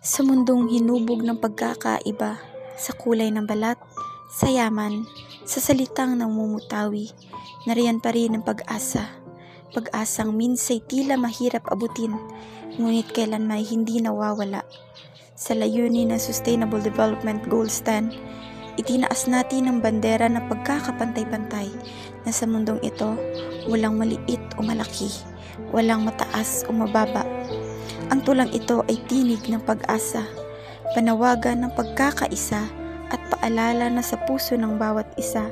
Sa mundong hinubog ng pagkakaiba, sa kulay ng balat, sa yaman, sa salitang namumutawi, nariyan pa rin ang pag-asa. Pag-asang minsay tila mahirap abutin, ngunit kailan may hindi nawawala. Sa layunin ng Sustainable Development Goals 10, itinaas natin ang bandera ng pagkakapantay-pantay na sa mundong ito, walang maliit o malaki, walang mataas o mababa. Ang tulang ito ay tinig ng pag-asa, panawagan ng pagkakaisa at paalala na sa puso ng bawat isa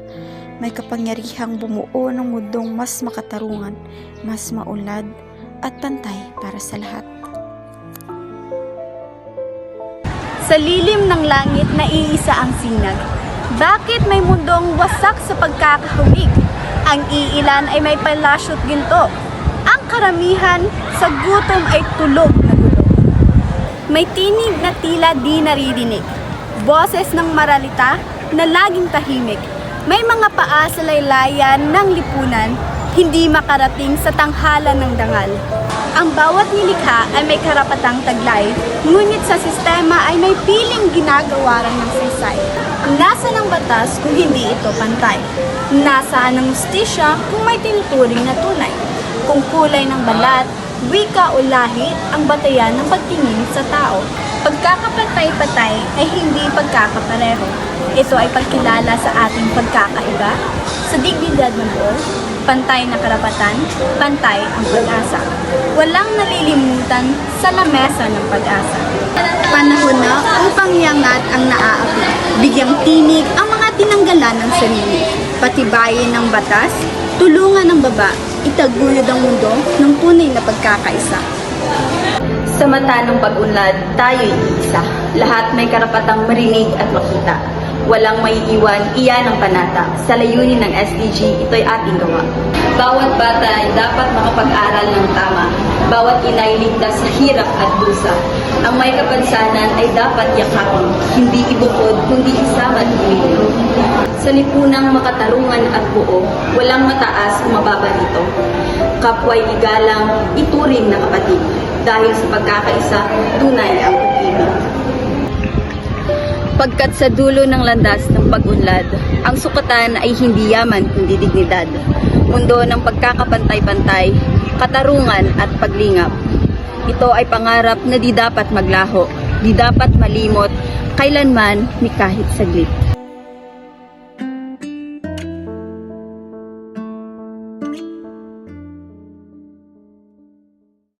may kapangyarihang bumuo ng mundong mas makatarungan, mas maunlad at pantay para sa lahat. Sa lilim ng langit na iisa ang sinag. Bakit may mundong wasak sa pagkakahubig? Ang iilan ay may palasyo't ginto. Ang karamihan sa gutom ay tulog. May tinig na tila di naririnig. Boses ng maralita na laging tahimik. May mga paa sa laylayan ng lipunan, hindi makarating sa tanghalan ng dangal. Ang bawat nilikha ay may karapatang taglay, ngunit sa sistema ay may piling ginagawaran ng saysay. Nasa ng batas kung hindi ito pantay? Nasaan ang ustisya kung may tinuturing na tunay? Kung kulay ng balat, wika o lahi ang batayan ng pagtingin sa tao. Pagkakapatay-patay ay hindi pagkakapareho. Ito ay pagkilala sa ating pagkakaiba, sa dignidad ng buo, pantay na karapatan, pantay ang pag-asa. Walang nalilimutan sa lamesa ng pag-asa. Panahon na upang iangat ang naaapi, bigyang tinig ang mga tinanggalan ng sarili, patibayin ng batas, tulungan ng baba, itaguyod ang mundo ng tunay na pagkakaisa. Sa mata ng pag-unlad, tayo'y iisa. Lahat may karapatang marinig at makita. Walang may iwan, iyan ang panata. Sa layunin ng SDG, ito'y ating gawa. Bawat bata ay dapat makapag-aral ng tama. Bawat ina ay ligtas sa hirap at dusa. Ang may kapansanan ay dapat yakapin, hindi ibukod, kundi isama at umilin. Sa lipunang makatarungan at buo, walang mataas o mababa dito. Kapwa'y igalang, ituring na kapatid. Dahil sa pagkakaisa, tunay ang pag-ibig. Pagkat sa dulo ng landas ng pag-unlad, ang sukatan ay hindi yaman kundi dignidad. Mundo ng pagkakapantay-pantay, katarungan at paglingap. Ito ay pangarap na di dapat maglaho, di dapat malimot, kailanman ni kahit saglit.